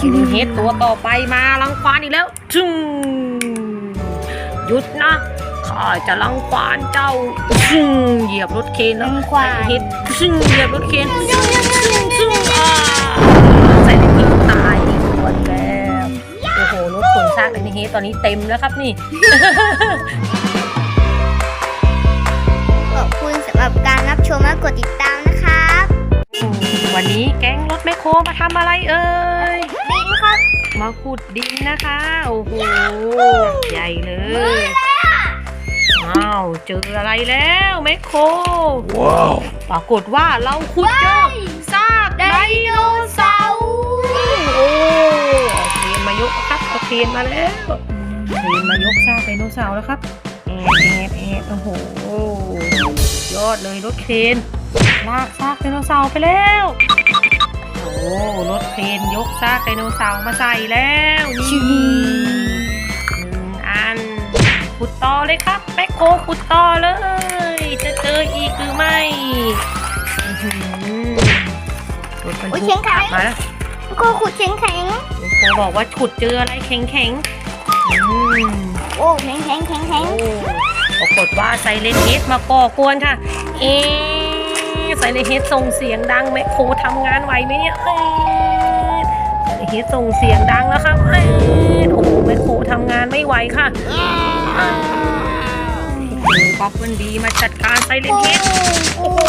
ต่อไปมาลังควานอีกแล้วจึงหยุดนะข้าจะลังควานเจ้าจึงเหยียบรถเคนแล้วลังควานใส่เฮ็ดจึงเหยียบรถเคนจึงจึงจึงอ่าใส่ในเฮ็ดตายอีกคนแล้วโอ้โหรถขนซากในเฮ็ดตอนนี้เต็มแล้วครับนี่ขอบคุณสำหรับการรับชมและกดติดตามนะครับวันนี้แก๊งรถแมคโครมาทำอะไรเอ่ยดินครับ มาขุดดินนะคะ โอ้โห ใหญ่เลย อ้าว เจออะไรแล้วแมคโครว้าว ปรากฏว่าเราขุดเจอซากไดโนเสาร์โอ้เอาเครนมายกครับเอาเครนมาแล้วเครนมายกซากไดโนเสาร์แล้วครับแอบแอบแอบโอ้โห ยอดเลยรถเครนลากซากไดโนเสาร์ไปแล้วโอ้ รถเครนยกซากไดโนเสาร์มาใส่แล้วนี่หนึ่งอันขุดต่อเลยครับแมคโครขุดต่อเลย จะเจออีกหรือไม่อื้อหือรถบรรโอ้ยทุเชียกงขายมาแล้วก็ขุดแข็งแข็งแมคโครบอกว่าขุดเจออะไรแข็งแข็งๆอืมโอ้แข็งแข็งแข็งแข็งโอ้ปรากฏว่าไซเลนเฮดมาก่อกวนค่ะ เอ๊ะไซเลนเฮดส่งเสียงดังแมคโครทำงานไหวไหมเนี่ยเอ๊ะไซเลนเฮดส่งเสียงดังแล้วครับเอ๊ะโอ้โหแมคโครทำงานไม่ไหวค่ะป๊อปเปิลดีมาจัดการไซเลนเฮดโอ้โห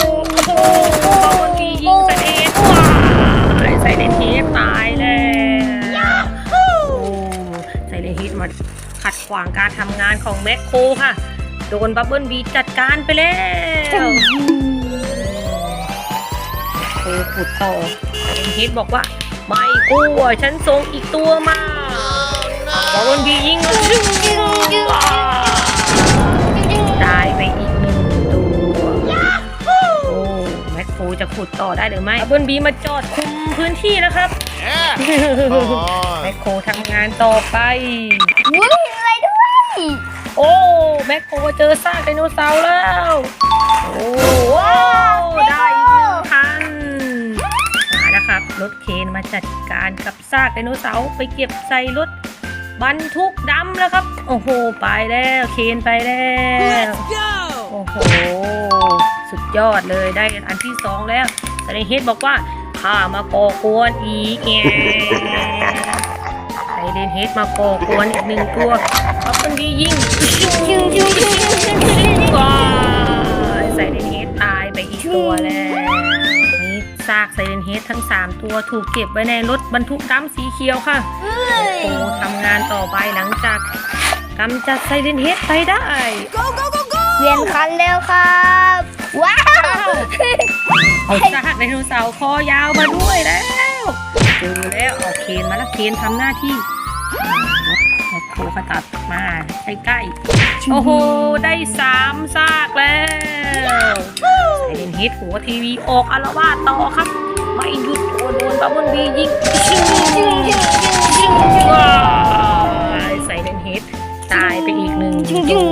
บ๊อปเปิลดียิงไซเลนเฮดว้ายไซเลนเฮดตายแล้วโอ้ไซเลนเฮดมาขัดขวางการทำงานของแมคโครค่ะ โดนบับเบิลบีจัดการไปแล้ว อ้ขุดต่อไซเลนเฮดบอกว่า ไม่กลัวฉันส่งอีกตัวมาบับเบิลบียิงว้ายตายไปอีกหนึ่งตัวโอ้แมคโครจะขุดต่อได้หรือไม่บับเบิลบีมาจอดคุมพื้นที่นะครับแมคโครทำงานต่อไปวุ้ยอะไรด้วย โอ้แมคโครเจอซากไดโนเสาร์แล้ว โอ้ มาจัดการกับซากไดโนเสาร์ไปเก็บใส่รถบรรทุกดำแล้วครับ โอ้โห ไปแล้วเคนไปแล้วโอ้โห สุดยอดเลยได้อันที่สองแล้วแต่ในเฮดบอกว่าข้ามาก่อกวนอีกแงไอเดนเฮดมาก่อกวนอีกหนึ่งตัวเอาเป็นดียิงชิวชิวชิวชิวชิวชิวว้ายไซเดนเฮดตายไปอีกตัวแล้วนี่ ซากไซเดนเฮดทั้ง 3 ตัวถูกเก็บไว้ในรถบรรทุกดำสีเขียวค่ะโอ้ทำงานต่อไปหลังจากกำจัดไซเดนเฮดไปได้เปลี่ยนคันแล้วครับ ว้าวเอาซากไดโนเสาร์คอยาวมาด้วยแล้วเจอแล้วเอาเคนมาแล้วเคนทำหน้าที่อ่ารถรถโคขตัดมาใกล้ๆโอ้โห ได้สามซากแล้วไซเลน ฮิตหัวทีวีออกอารวาสต่อครับ ไม่หยุดโดนโดนบับเบิ้ลบียิงชิงชิงชิงชิงชิงว้ายไซเลนฮิตตายไปอีกหนึ่งตัว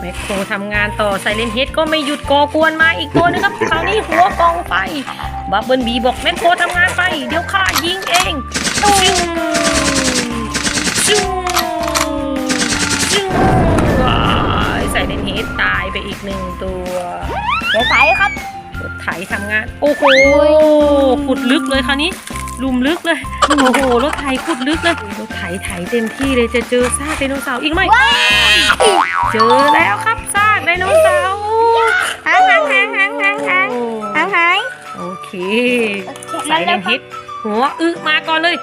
แมคโครทำงานต่อไซเลนเฮิตก็ไม่หยุดก่อกวนมาอีกตัวนึงครับคราวนี้หัวกองไฟบับเบิ้ลบีบอกแมคโครทำงานไป เดี๋ยวข้ายิงเองชิงชิงชิงว้ายไซเลนเฮิตายไปอีกหนึ่งตัว ดี๋ยวใส่ครับรถไถทำงาน โอ้โหขุดลึกเลยคราวนี้หลุมลึกเลยโอ้โหรถไถขุดลึกเลยรถไถไถเต็มที่เลยจะเจอซากไดโนเสาร์อีกไหมเจอแล้วครับซากไดโนเสาร์หางหางหางหางหางหางหางหายโอเคโอเคใส่เลนฮิตหัวอึมาก่อนเลย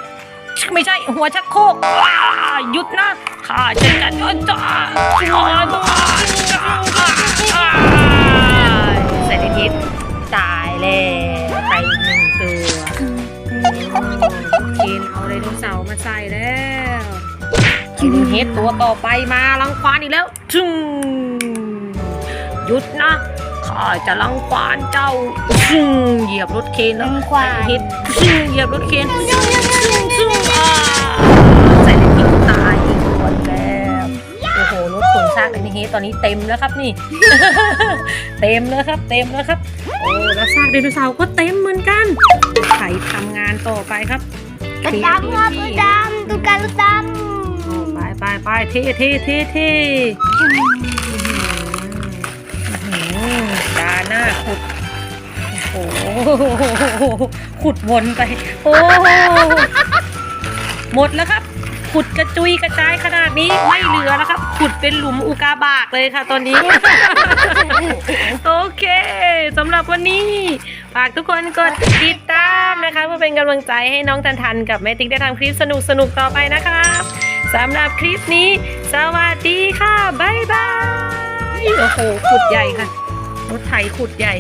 ไม่ใช่หัวชักโครกว้าหยุดนะข้าจะจัดการจ้าจ้า เคนเฮดตัวต่อไปมาลังควานอีกแล้วจึงหยุดนะข้าจะลังควานเจ้าจึงเหยียบรถเคนแล้วลังควานใส่เฮดจึงเหยียบรถเคนจึงจึงอ่าใส่เลนเฮดตายอีกคนแล้วโอ้โหรถขนซากเลนเฮดตอนนี้เต็มแล้วครับนี่ เต็มแล้วครับ เต็มแล้วครับ โอ้แล้วซากไดโนเสาร์ก็เต็มเหมือนกันไถทำงานต่อไปครับ รถดำครับรถดำตุ๊กตารถดโอ้ำ ไปไปไปเท่เท่เท่เท่ดาหน้าขุด โอ้โหขุดวนไป โอ้หมดแล้วครับ ขุดกระจุยกระจายขนาดนี้ไม่เหลือแล้วครับ ขุดเป็นหลุมอุกาบาตเลยค่ะตอนนี้ โอเคสำหรับวันนี้ฝากทุกคนกดติดตามนะคะเพื่อเป็นกำลังใจให้น้องทันทันกับแม่ติ๊กได้ทำคลิปสนุกสนุกๆต่อไปนะครับ สำหรับคลิปนี้ สวัสดีค่ะ บ๊ายบาย โอ้โห ขุดใหญ่ค่ะ รถไถขุดใหญ่